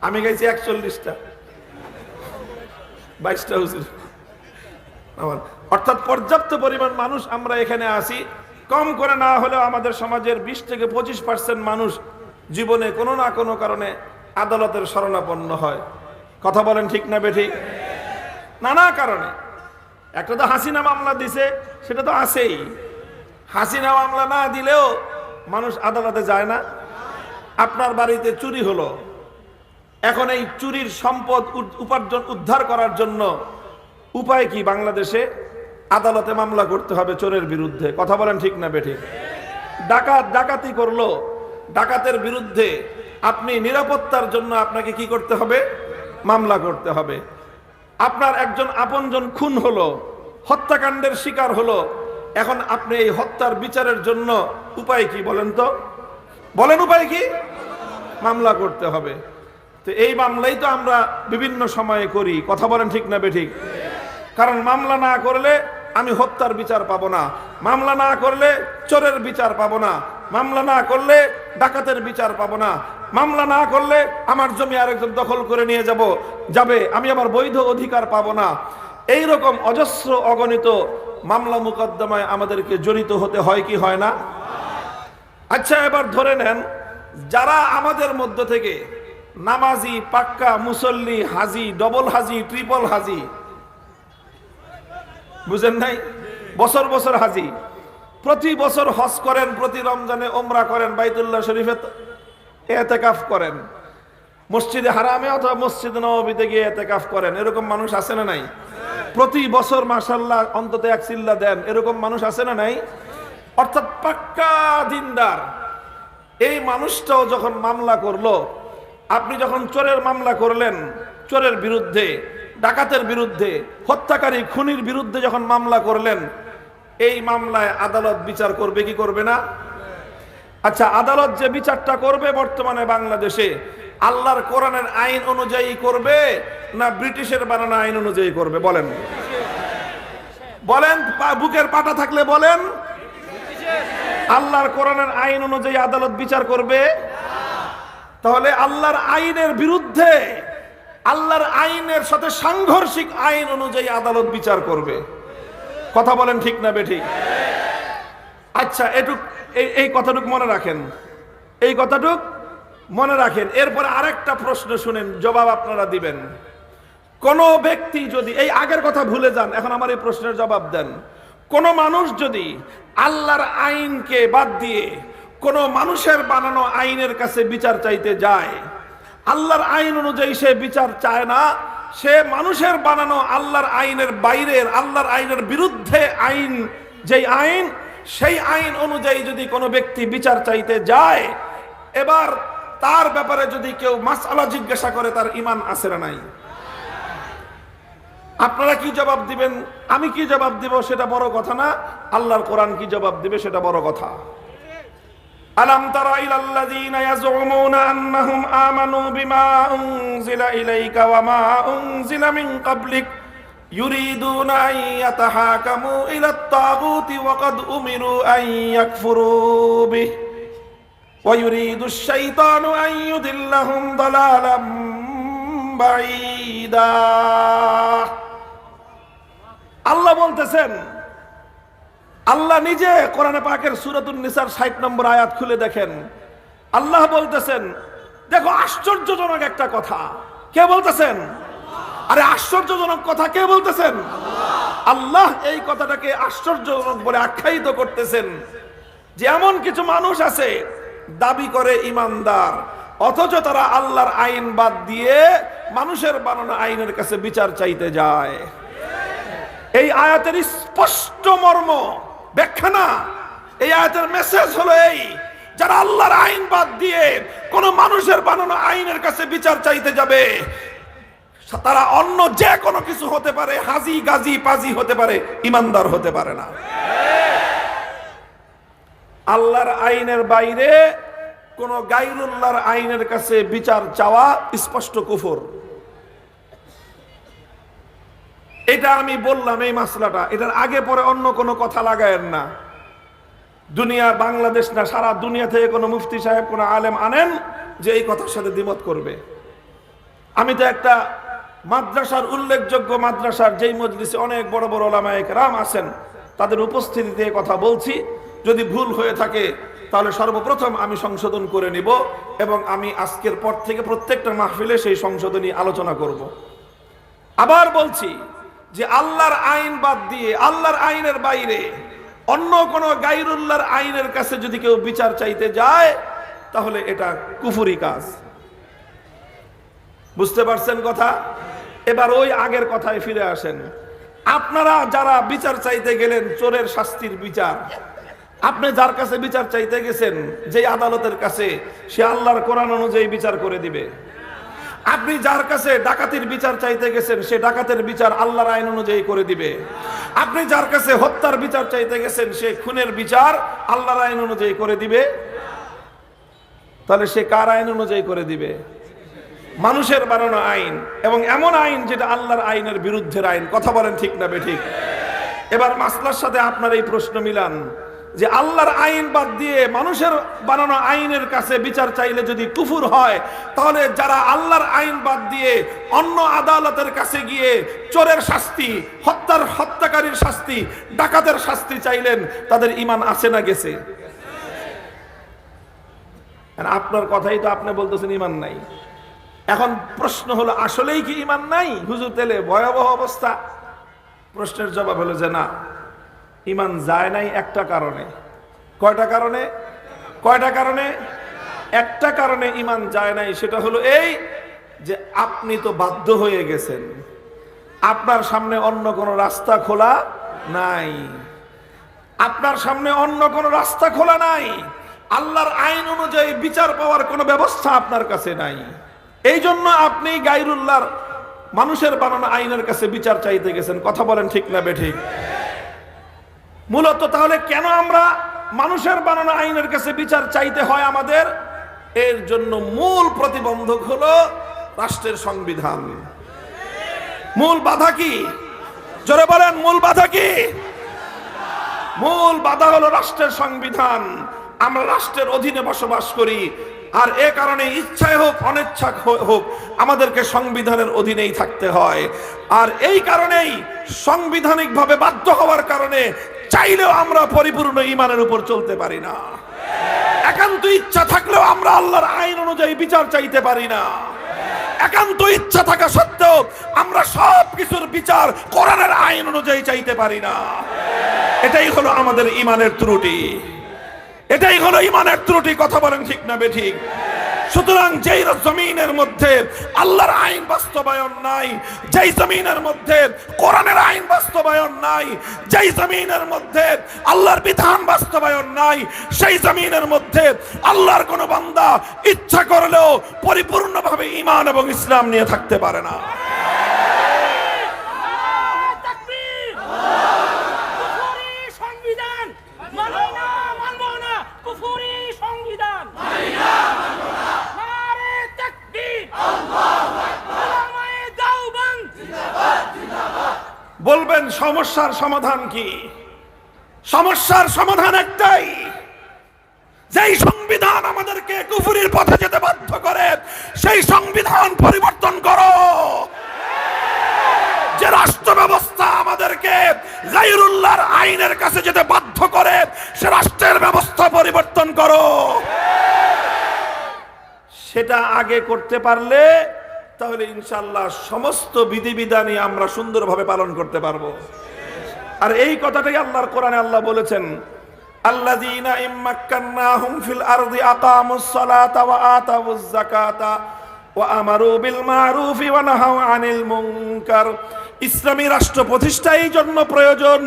আমি গাইছি একচল্লিশটা। বাইশটা হুজুর। আমার। অর্থাৎ পর্যাপ্ত পরিমাণ মানুষ আমরা এখানে আসি কম করে না হলেও আমাদের সমাজের বিশ থেকে পঁচিশ পার্সেন্ট মানুষ জীবনে কোনো না কোনো কারণে আদালতের শরণাপন্ন হয়। কথা বলেন ঠিক না বেঠিক নানা কারণে। একটা তো হাসিনা মামলা দিছে, সেটা তো আছেই। হাসিনা মামলা না দিলেও মানুষ আদালতে যায় না। আপনার বাড়িতে চুরি হলো। এখন এই চুরির সম্পদ উপার্জন উদ্ধার করার জন্য উপায় কি বাংলাদেশে? আদালতে মামলা করতে হবে চোরের বিরুদ্ধে। কথা বলেন ঠিক না বেঠি ডাকাত ডাকাতি করল, ডাকাতের বিরুদ্ধে আপনি নিরাপত্তার জন্য আপনাকে কি করতে হবে? মামলা করতে হবে। আপনার একজন আপনজন খুন হলো, হত্যাকাণ্ডের শিকার হলো, এখন আপনি এই হত্যার বিচারের জন্য উপায় কি বলেন তো? বলেন উপায় কি? মামলা করতে হবে। তো এই মামলাই তো আমরা বিভিন্ন সময়ে করি। কথা বলেন ঠিক না বেঠিক কারণ মামলা না করলে আমি হত্যার বিচার পাবো না। মামলা না করলে চোরের বিচার পাবো না। মামলা না করলে ডাকাতের বিচার পাবো না। মামলা না করলে আমার জমি আরেকজন দখল করে নিয়ে যাব। যাবে, আমি আমার বৈধ অধিকার পাবো না। এই রকম অজস্র অগণিত মামলা মোকদ্দমায় আমাদেরকে জড়িত হতে হয় কি হয় না? আচ্ছা এবার ধরে নেন, যারা আমাদের মধ্য থেকে নামাজি, পাক্কা, মুসল্লি, হাজি ডবল হাজি ট্রিপল হাজি। বুঝেন নাই? বছর বছর হাজি। প্রতি বছর হজ করেন, প্রতি রমজানে ওমরা করেন, বাইতুল্লাহ শরীফে এতেকাফ করেন। মসজিদে হারামে অথবা মসজিদ নবীতে গিয়ে এতেকাফ করেন। এরকম মানুষ আছে না নাই? প্রতি বছর মাসাল্লাহ অন্তত এক চিল্লা দেন। এরকম মানুষ আছে না নাই? অর্থাৎ পাক্কা দিনদার। এই মানুষটাও যখন মামলা করল আপনি যখন চোরের মামলা করলেন, চোরের বিরুদ্ধে, ডাকাতের বিরুদ্ধে, হত্যাকারী খুনির বিরুদ্ধে যখন মামলা করলেন, এই মামলায় আদালত বিচার করবে কি করবে না? আচ্ছা আদালত যে বিচারটা করবে বর্তমানে বাংলাদেশে, আল্লাহর কোরআনের আইন অনুযায়ী করবে না ব্রিটিশের বানানো আইন অনুযায়ী করবে? বলেন। বলেন বুকের পাটা থাকলে বলেন। আল্লাহর কোরআনের আইন অনুযায়ী আদালত বিচার করবে। তাহলে আল্লাহর আইনের বিরুদ্ধে, আল্লাহর আইনের সাথে সাংঘর্ষিক আইন অনুযায়ী আদালত বিচার করবে। কথা বলেন ঠিক না বেঠিক আচ্ছা এটুক এই কথাটুক মনে রাখেন। এই কথাটুক মনে রাখেন। এরপরে আরেকটা প্রশ্ন শুনেন, জবাব আপনারা দিবেন। কোন ব্যক্তি যদি, এই আগের কথা ভুলে যান, এখন আমার এই প্রশ্নের জবাব দেন। কোন মানুষ যদি আল্লাহর আইনকে বাদ দিয়ে কোন মানুষের বানানো আইনের কাছে বিচার চাইতে যায়। আল্লাহর আইন অনুযায়ী সে বিচার চায় না। সে মানুষের বানানো আল্লাহর আইনের বাইরের, আল্লাহর আইনের বিরুদ্ধে আইন, যেই আইন, সেই আইন অনুযায়ী যদি কোনো ব্যক্তি বিচার চাইতে যায়, এবার তার ব্যাপারে যদি কেউ মাসালা জিজ্ঞাসা করে, তার ইমান আছে না নাই? আপনারা কি জবাব দিবেন? আমি কি জবাব দিব সেটা বড় কথা না। আল্লাহর কোরআন কি জবাব দিবে সেটা বড় কথা। আলাম তারা ইলাল্লাযীনা ইয়াজউমুনা আন্নাহুম আমানু বিমা উনজিলা ইলাইকা ওয়া মা উনজিলা মিন ক্বাবলিক يريدون أن يتحاكموا إلى الطاغوت وقد أمروا أن يكفروا به ويريد الشيطان أن يضلهم ضلالا بعيدا আল্লাহ বলতেছেন আল্লাহ নিজে কোরআনে পাকের সুরাতুন নিসার ষাট নম্বর আয়াত খুলে দেখেন। আল্লাহ বলতেছেন, দেখো আশ্চর্যজনক একটা কথা। কে বলতেছেন? আরে আশ্চর্যজনক কথা কে বলতেছেন? আল্লাহ এই কথাটাকে আশ্চর্যজনক বলে আখ্যায়িত করতেছেন যে এমন কিছু মানুষ আছে, দাবি করে ইমানদার, অথচ তারা আল্লাহর আইন বাদ দিয়ে মানুষের বানানো আইনের কাছে বিচার চাইতে যায়। এই আয়াতের স্পষ্ট মর্ম ব্যাখ্যা না। এই আয়াতের মেসেজ হলো এই, যারা আল্লাহর আইন বাদ দিয়ে কোন মানুষের বানানো আইনের কাছে বিচার চাইতে যাবে, তারা অন্য যে কোনো কিছু হতে পারে, হাজি, গাজি, পাজি হতে পারে, ইমানদার হতে পারে না। আল্লাহর আইনের বাইরে কোন গাইরুল্লাহর আইনের কাছে বিচার চাওয়া স্পষ্ট কুফর। এটা আমি বললাম এই মাসলাটা। এটার আগে পরে অন্য কোনো কথা লাগায়েন না। দুনিয়ার বাংলাদেশ না, সারা দুনিয়া থেকে কোনো মুফতি সাহেব, কোনো আলেম আনেন যে এই কথার সাথে দ্বিমত করবে। আমি তো একটা মাদ্রাসার উল্লেখযোগ্য মাদ্রাসার যেই মজলিসে অনেক বড় বড় ওলামায়ক রাম আছেন, তাদের উপস্থিতিতে কথা বলছি। যদি ভুল হয়ে থাকে, তাহলে সর্বপ্রথম আমি সংশোধন করে নিব এবং আমি আজকের পর থেকে প্রত্যেকটা মাহফিলে সেই সংশোধনী আলোচনা করব। আবার বলছি যে আল্লাহর আইন বাদ দিয়ে, আল্লাহর আইনের বাইরে অন্য কোন গাইরুল্লাহর আইনের কাছে যদি কেউ বিচার চাইতে যায়, তাহলে এটা কুফুরি কাজ। বুঝতে পারছেন কথা? এবার ওই আগের কথায় ফিরে আসেন। আপনারা যারা বিচার চাইতে গেলেন, চোরের শাস্তির বিচার, আপনি যার কাছে বিচার চাইতে গেছেন যে আদালতের কাছে, সে আল্লাহর কোরআন অনুযায়ী বিচার করে দিবে। আপনি যার কাছে ডাকাতির বিচার চাইতে গেছেন, সে ডাকাতের বিচার আল্লাহর আইন অনুযায়ী করে দিবে। আপনি যার কাছে হত্যার বিচার চাইতে গেছেন, সে খুনের বিচার আল্লাহর আইন অনুযায়ী করে দিবে। তাহলে সে কার আইন অনুযায়ী করে দিবে? মানুষের বানানো আইন এবং এমন আইন যেটা আল্লাহর আইনের বিরুদ্ধের আইন। কথা বলেন ঠিক না বেঠিক এবার মাসলার সাথে আপনার এই প্রশ্ন মিলান। যে আল্লাহর আইন বাদ দিয়ে মানুষের বানানো আইনের কাছে বিচার চাইলে যদি কুফুর হয়, তাহলে যারা আল্লাহর আইন বাদ দিয়ে অন্য আদালতের কাছে গিয়ে চোরের শাস্তি, হত্যার হত্যাকারীর শাস্তি, ডাকাতের শাস্তি চাইলেন, তাদের ইমান আছে না গেছে? আপনার কথাই তো আপনি বলতেছেন ইমান নাই। এখন প্রশ্ন হলো, আসলেই কি ইমান নাই? হুজুর তেলে ভয়াবহ অবস্থা। প্রশ্নের জবাব হলো যে না। ইমান যায় নাই একটা কারণে। কয়টা কারণে? কয়টা কারণে? একটা কারণে ইমান যায় নাই, সেটা হলো এই যে আপনি তো বাধ্য হয়ে গেছেন। আপনার সামনে অন্য কোনো রাস্তা খোলা নাই। আপনার সামনে অন্য কোনো রাস্তা খোলা নাই। আল্লাহর আইন অনুযায়ী বিচার পাওয়ার কোনো ব্যবস্থা আপনার কাছে নাই। এই জন্য আপনি গাইরুল্লাহর মানুষের বানানো আইনের কাছে বিচার চাইতে গেছেন। কথা বলেন ঠিক না বেঠিক মূলত তাহলে কেন আমরা মানুষের বানানো আইনের কাছে বিচার চাইতে হয় আমাদের? এর জন্য মূল প্রতিবন্ধক হলো রাষ্ট্রের সংবিধান। মূল বাধা কি? জোরে বলেন, মূল বাধা কি? মূল বাধা হলো রাষ্ট্রের সংবিধান। আমরা রাষ্ট্রের অধীনে বসবাস করি, আর এ কারণে ইচ্ছায় হোক অনিচ্ছা হোক, আমাদেরকে সংবিধানের অধীনেই থাকতে হয়। আর এই কারণেই সাংবিধানিকভাবে বাধ্য হওয়ার কারণে চাইলেও আমরা পরিপূর্ণ ইমানের উপর চলতে পারি না। একান্ত ইচ্ছা থাকলেও আমরা আল্লাহর আইন অনুযায়ী বিচার চাইতে পারি না। একান্ত ইচ্ছা থাকা সত্ত্বেও আমরা সব কিছুর বিচার কোরআনের আইন অনুযায়ী চাইতে পারি না। এটাই হলো আমাদের ইমানের ত্রুটি। এটাই হলো ইমানের ত্রুটি, কথা বলেন ঠিক না বেঠিক সুতরাং যেই জমিনের মধ্যে আল্লাহর আইন বাস্তবায়ন নাই, যেই জমিনের মধ্যে কোরআনের আইন বাস্তবায়ন নাই, যেই জমিনের মধ্যে আল্লাহর বিধান বাস্তবায়ন নাই, সেই জমিনের মধ্যে আল্লাহর কোনো বান্দা ইচ্ছা করলেও পরিপূর্ণভাবে ইমান এবং ইসলাম নিয়ে থাকতে পারে না তাকবীর! কুফরি সংবিধান মানব না মানব না কুফরি সংবিধান নারে তাকবীর! উলামায়ে দেওবন্দ! বলবেন সমস্যার সমাধান কি? সমস্যার সমাধান একটাই। যেই সংবিধান আমাদেরকে কুফুরির পথে যেতে বাধ্য করে, সেই সংবিধান পরিবর্তন করো। যে রাষ্ট্র ব্যবস্থা আমাদেরকে গাইরুল্লাহর আইনের কাছে যেতে বাধ্য করে, সে রাষ্ট্রের ব্যবস্থা পরিবর্তন করো। সেটা আগে করতে পারলে তাহলে ইনশাল্লাহ সমস্ত বিধিবিধানই আমরা সুন্দরভাবে পালন করতে পারব। আর এই কথাটাই আল্লাহর কোরআনে আল্লাহ বলেছেন ফিল আরদি আকামুস সালাতা ওয়া আতাউজ যাকাতা ওয়া আমারু বিল মারুফি ওয়া আনিল মুনকার। ইসলামী রাষ্ট্র প্রতিষ্ঠা এই জন্য প্রয়োজন,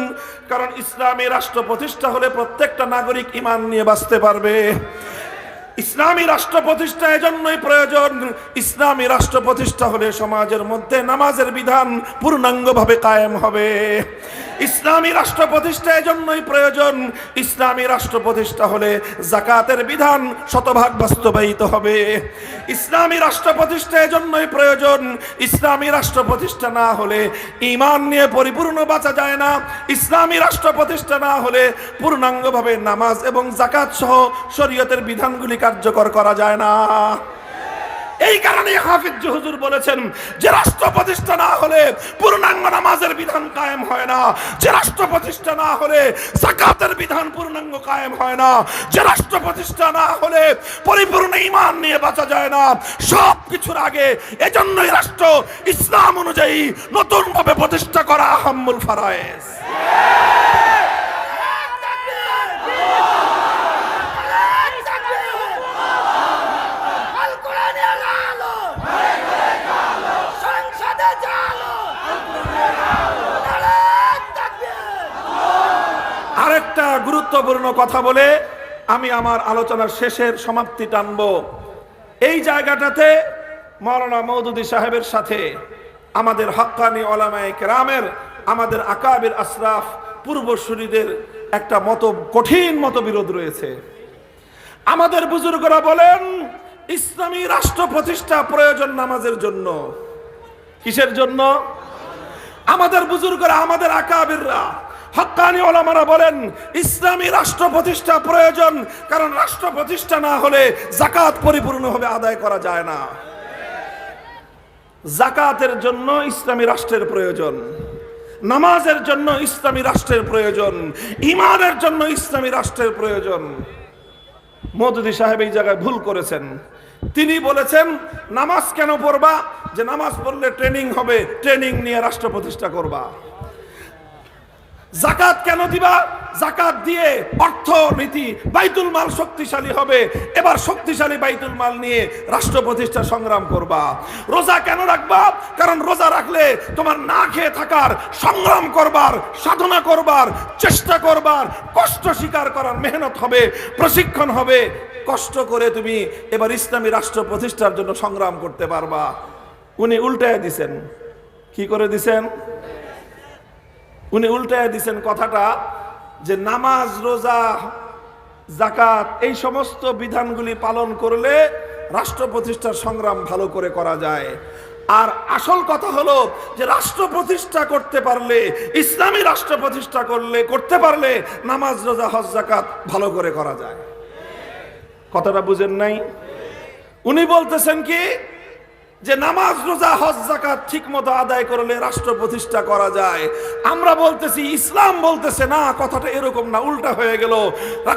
কারণ ইসলামী রাষ্ট্র প্রতিষ্ঠা হলে প্রত্যেকটা নাগরিক ইমান নিয়ে বাঁচতে পারবে। ইসলামী রাষ্ট্র প্রতিষ্ঠা এজন্যই প্রয়োজন। ইসলামী রাষ্ট্র প্রতিষ্ঠা হলে সমাজের মধ্যে নামাজের বিধান পূর্ণাঙ্গভাবে কায়েম হবে। ইসলামী রাষ্ট্র প্রতিষ্ঠা এজন্যই প্রয়োজন। ইসলামী রাষ্ট্র প্রতিষ্ঠা হলে জাকাতের বিধান শতভাগ বাস্তবায়িত হবে। ইসলামী রাষ্ট্র প্রতিষ্ঠা এজন্যই প্রয়োজন। ইসলামী রাষ্ট্র প্রতিষ্ঠা না হলে ইমান নিয়ে পরিপূর্ণ বাঁচা যায় না। ইসলামী রাষ্ট্র প্রতিষ্ঠা না হলে পূর্ণাঙ্গভাবে নামাজ এবং জাকাত সহ শরীয়তের বিধানগুলি কার্যকর করা যায় না। এই কারণে হাফিজ হুজুর বলেছেন, যে রাষ্ট্র প্রতিষ্ঠা না হলে পূর্ণাঙ্গ নামাজের বিধান কায়েম হয় না। যে রাষ্ট্র প্রতিষ্ঠা না হলে জাকাতের বিধান পূর্ণাঙ্গ কায়েম হয় না। যে রাষ্ট্র প্রতিষ্ঠা না হলে পরিপূর্ণ ইমান নিয়ে বাঁচা যায় না। সব কিছুর আগে এজন্যই রাষ্ট্র ইসলাম অনুযায়ী নতুনভাবে প্রতিষ্ঠা করা আহাম্মুল ফারায়েজ আল কোরআনে আলো সংসদে জালো নারায়ণ তাকবীর আরেকটা গুরুত্বপূর্ণ কথা বলে আমি আমার আলোচনার শেষের সমাপ্তি টানব। এই জায়গাটাতে মৌলানা মৌদুদি সাহেবের সাথে আমাদের হক্কানি ওলামায়ে কেরামের, আমাদের আকাবির আশরাফ পূর্বসূরীদের একটা মত কঠিন মতবিরোধ রয়েছে। আমাদের বুজুর্গরা বলেন, ইসলামী রাষ্ট্র প্রতিষ্ঠা প্রয়োজন নামাজের জন্য। কিসের জন্য? আমাদের বুজুর্গরা, আমাদের আকাবিররা হক্কানি ওলামারা বলেন, ইসলামী রাষ্ট্র প্রতিষ্ঠা প্রয়োজন, কারণ রাষ্ট্র প্রতিষ্ঠা না হলে জাকাত পরিপূর্ণভাবে আদায় করা যায় না। জাকাতের জন্য ইসলামী রাষ্ট্রের প্রয়োজন, নামাজের জন্য ইসলামী রাষ্ট্রের প্রয়োজন ইমানের জন্য ইসলামী রাষ্ট্রের প্রয়োজন। মদুদি সাহেব এই জায়গায় ভুল করেছেন। তিনি বলেছেন, নামাজ কেন পড়বা? যে নামাজ পড়লে ট্রেনিং হবে, ট্রেনিং নিয়ে রাষ্ট্র প্রতিষ্ঠা করবা। জাকাত কেন দিবা? জাকাত দিয়ে অর্থনীতি, বাইতুল মাল শক্তিশালী হবে। এবার শক্তিশালী বাইতুল মাল নিয়ে রাষ্ট্র প্রতিষ্ঠা সংগ্রাম করবা। রোজা কেন রাখবা? কারণ রোজা রাখলে তোমার না খেয়ে থাকার, সংগ্রাম করবার, সাধনা করবার, চেষ্টা করবার, কষ্ট স্বীকার করার মেহনত হবে, প্রশিক্ষণ হবে। কষ্ট করে তুমি এবার ইসলামী রাষ্ট্র প্রতিষ্ঠার জন্য সংগ্রাম করতে পারবা। উনি উল্টায় দিছেন। কি করে দিছেন? উনি উল্টায় দিছেন কথাটা যে নামাজ, রোজা জাকাত এই সমস্ত বিধানগুলি পালন করলে রাষ্ট্র প্রতিষ্ঠার সংগ্রাম ভালো করে করা যায়। আর আসল কথা হলো যে রাষ্ট্র প্রতিষ্ঠা করতে পারলে, ইসলামী রাষ্ট্র প্রতিষ্ঠা করলে, করতে পারলে নামাজ, রোজা, হজ জাকাত ভালো করে করা যায়। কথাটা বুঝেন নাই? উনি বলতেছেন কি যে নামাজ, রোজা, হজ জাকাত ঠিক মতো আদায় করলে রাষ্ট্র প্রতিষ্ঠা করা যায়। আমরা বলতেছি, ইসলাম বলতেছে, না, কথাটা এরকম না, উল্টা হয়ে গেল।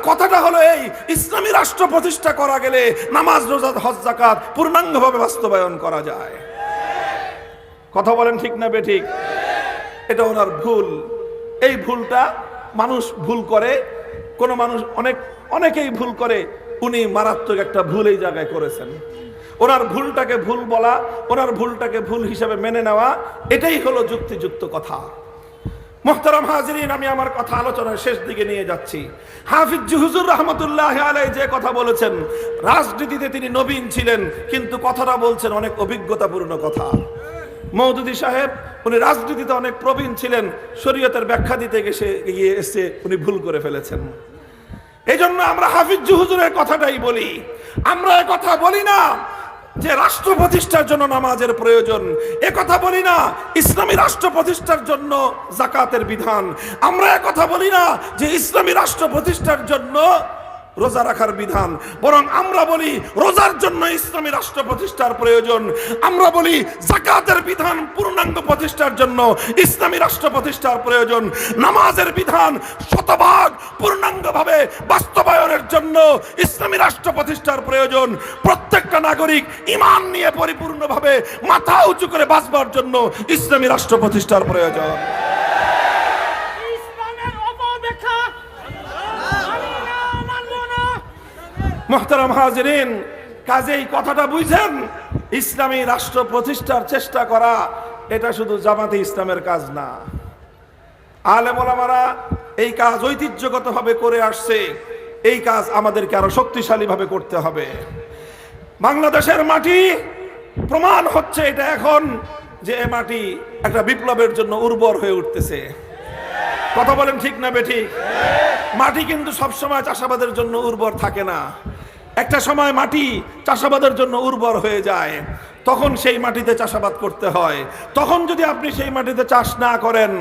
কথাটা হলো এই, ইসলামী রাষ্ট্র প্রতিষ্ঠা করা গেলে নামাজ, রোজা, হজ জাকাত পূর্ণাঙ্গভাবে বাস্তবায়ন করা যায়। কথা বলেন ঠিক না বেঠিক? এটা ওনার ভুল। এই ভুলটা মানুষ ভুল করে, কোন মানুষ অনেক, অনেকেই ভুল করে। উনি মারাত্মক একটা ভুল এই জায়গায় করেছেন। ওনার ভুলটাকে ভুল বলা, ওনার ভুলটাকে ভুল হিসাবে মেনে নেওয়া, এটাই হলো যুক্তিযুক্ত কথা। মোহতারাম হাজরিন, আমি আমার কথা আলোচনার শেষ দিকে নিয়ে যাচ্ছি। হাফিজ হুজুর রহমতুল্লাহ আলাই যে কথা বলেছেন, রাজনীতিতে তিনি নবীন ছিলেন, কিন্তু কথাটা বলছেন অনেক অভিজ্ঞতাপূর্ণ কথা। মৌদুদি সাহেব, উনি রাজনীতিতে অনেক প্রবীণ ছিলেন, শরীয়তের ব্যাখ্যা দিতে গেছে, গিয়ে এসে উনি ভুল করে ফেলেছেন। এই জন্য আমরা হাফিজ হুজুরের কথাটাই বলি। আমরা কথা বলি না যে রাষ্ট্র প্রতিষ্ঠার জন্য নামাজের প্রয়োজন, এ কথা বলি না ইসলামী রাষ্ট্র প্রতিষ্ঠার জন্য জাকাতের বিধান। আমরা কথা বলি না যে ইসলামী রাষ্ট্র প্রতিষ্ঠার জন্য রোজা রাখার বিধান। বরং আমরা বলি, রোজার জন্য ইসলামী রাষ্ট্র প্রতিষ্ঠার প্রয়োজন। আমরা বলি জাকাতের বিধান পূর্ণাঙ্গ প্রতিষ্ঠার জন্য ইসলামী রাষ্ট্র প্রতিষ্ঠার প্রয়োজন। নামাজের বিধান শতভাগ পূর্ণাঙ্গভাবে বাস্তবায়নের জন্য ইসলামী রাষ্ট্র প্রতিষ্ঠার প্রয়োজন। প্রত্যেকটা নাগরিক ইমান নিয়ে পরিপূর্ণভাবে মাথা উঁচু করে বাঁচবার জন্য ইসলামী রাষ্ট্র প্রতিষ্ঠার প্রয়োজন। মোহতারাম হাজরিন, কাজেই কথাটা বুঝছেন ইসলামী রাষ্ট্র প্রতিষ্ঠার চেষ্টা করা, এটা শুধু জামাতে ইসলামের কাজ না। আলেমোলামারা এই কাজ ঐতিহ্যগতভাবে করে আসছে, এই কাজ আমাদেরকে আরও শক্তিশালীভাবে করতে হবে। বাংলাদেশের মাটি, প্রমাণ হচ্ছে এটা এখন যে মাটি একটা বিপ্লবের জন্য উর্বর হয়ে উঠতেছে। কথা বলেন ঠিক না বেঠিক মাটি কিন্তু সবসময় চাষাবাদের জন্য উর্বর থাকে না। একটা সময় মাটি চাষাবাদের জন্য উর্বর হয়ে যায়। তখন সেই মাটিতে চাষাবাদ করতে হয়। তখন যদি আপনি সেই মাটিতে চাষ না করেন,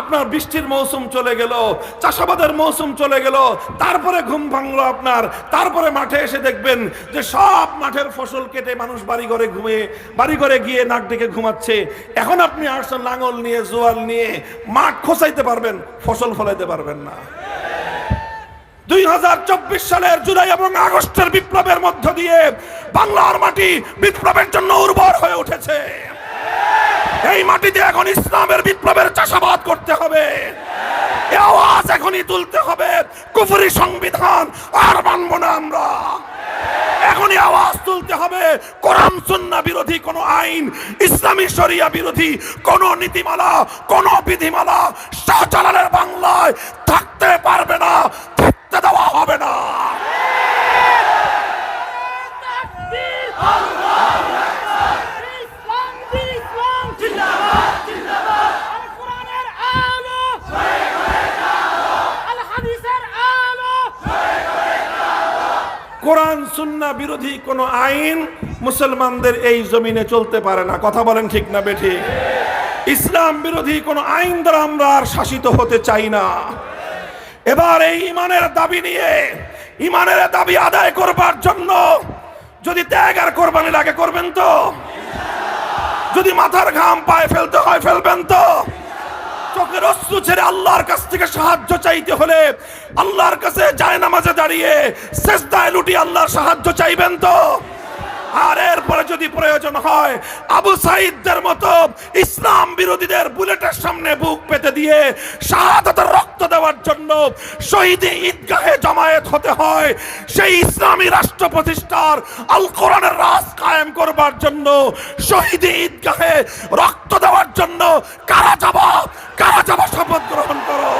আপনার বৃষ্টির মৌসুম চলে গেল, চাষাবাদের মৌসুম চলে গেল, তারপরে ঘুম ভাঙলো আপনার, তারপরে মাঠে এসে দেখবেন যে সব মাঠের ফসল কেটে মানুষ বাড়ি ঘরে ঘুমিয়ে, বাড়ি ঘরে গিয়ে নাক ডেকে ঘুমাচ্ছে। এখন আপনি আসছেন লাঙল নিয়ে, জোয়াল নিয়ে, মাঠ খোসাইতে পারবেন, ফসল ফলাইতে পারবেন না। দুই হাজার চব্বিশ সালের জুলাই এবং আগস্টের বিপ্লবের মধ্য দিয়ে বাংলার মাটি বিপ্লবের জন্য উর্বর হয়ে উঠেছে। এই মাটিতে এখন ইসলামের বিপ্লবের চাষাবাদ করতে হবে। আওয়াজ এখনই তুলতে হবে। কুফরি সংবিধান আর মানব না আমরা। এখনই আওয়াজ তুলতে হবে। কোরআন সুন্নাহ বিরোধী কোন আইন, ইসলামী শরিয়া বিরোধী কোন নীতিমালা, কোন বিধিমালা শাহজালালের বাংলায় থাকতে পারবে না। থাকতে দেওয়া হবে না। কোরআন, সুন্নাহ বিরোধী কোন আইন মুসলমানদের এই জমিনে চলতে পারে না। কথা বলেন ঠিক না বেঠি ইসলাম বিরোধী কোন আইন দ্বারা আমরা আর শাসিত হতে চাই না। এবার এই ইমানের দাবি নিয়ে ইমানের দাবি আদায় করবার জন্য যদি ত্যাগ আর কোরবানি লাগে করবেন তো? যদি মাথার ঘাম পায়ে ফেলতে হয়, ফেলবেন তো? চোখের অশ্রু ছেড়ে আল্লাহর কাছ থেকে সাহায্য চাইতে হলে আল্লাহর কাছে যায় নামাজে দাঁড়িয়ে শেষ দায় লুটি আল্লাহর সাহায্য চাইবেন তো? আর এরপরে যদি প্রয়োজন হয়, আবু সাইদদের মতো ইসলাম বিরোধীদের বুলেটের সামনে বুক পেতে দিয়ে শাহাদাতের রক্ত দেওয়ার জন্য শহীদে ঈদগাহে জমায়েত হতে হয়, সেই ইসলামী রাষ্ট্র প্রতিষ্ঠার আল কোরআনের রাজ কায়েম করবার জন্য, শহীদে ঈদগাহে রক্ত দেওয়ার জন্য কারা যাব? কারা যাব শপথ গ্রহণ করো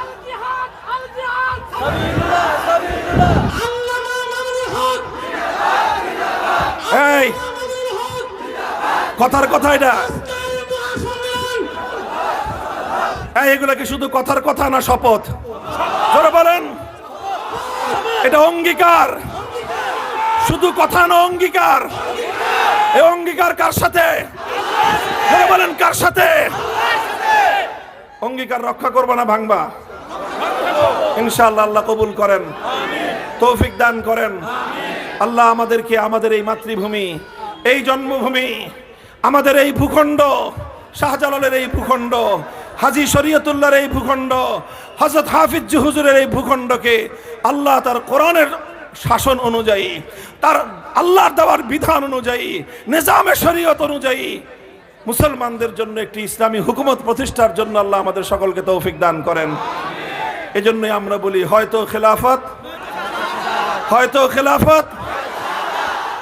আল জিহাদ আল জিহাদ সাবিলুল্লাহ সাবিলুল্লাহ আল্লামা মামুনুল হক এই কথার কথা এটা। এগুলা কি শুধু কথার কথা না শপথ? জোরে বলেন। এটা অঙ্গীকার। শুধু কথা না অঙ্গীকার। এই অঙ্গীকার কার সাথে? জোরে বলেন, কার সাথে? অঙ্গীকার রক্ষা করব না, ভাঙবা? ইনশাআল্লাহ আল্লাহ কবুল করেন। তৌফিক দান করেন। আল্লাহ আমাদেরকে আমাদের এই মাতৃভূমি, এই জন্মভূমি আমাদের এই ভূখণ্ড, শাহজালালের এই ভূখণ্ড, হাজি শরীয়তুল্লাহর এই ভূখণ্ড হজরত হাফিজ হুজুরের এই ভূখণ্ডকে আল্লাহ তার কোরআনের শাসন অনুযায়ী, তার আল্লাহর দেওয়ার বিধান অনুযায়ী নিজামের শরীয়ত অনুযায়ী মুসলমানদের জন্য একটি ইসলামী হুকুমত প্রতিষ্ঠার জন্য আল্লাহ আমাদের সকলকে তৌফিক দান করেন। এজন্যই আমরা বলি, হয়তো খেলাফত? হয়তো খেলাফত?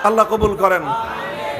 আল্লাহ কবুল করেন।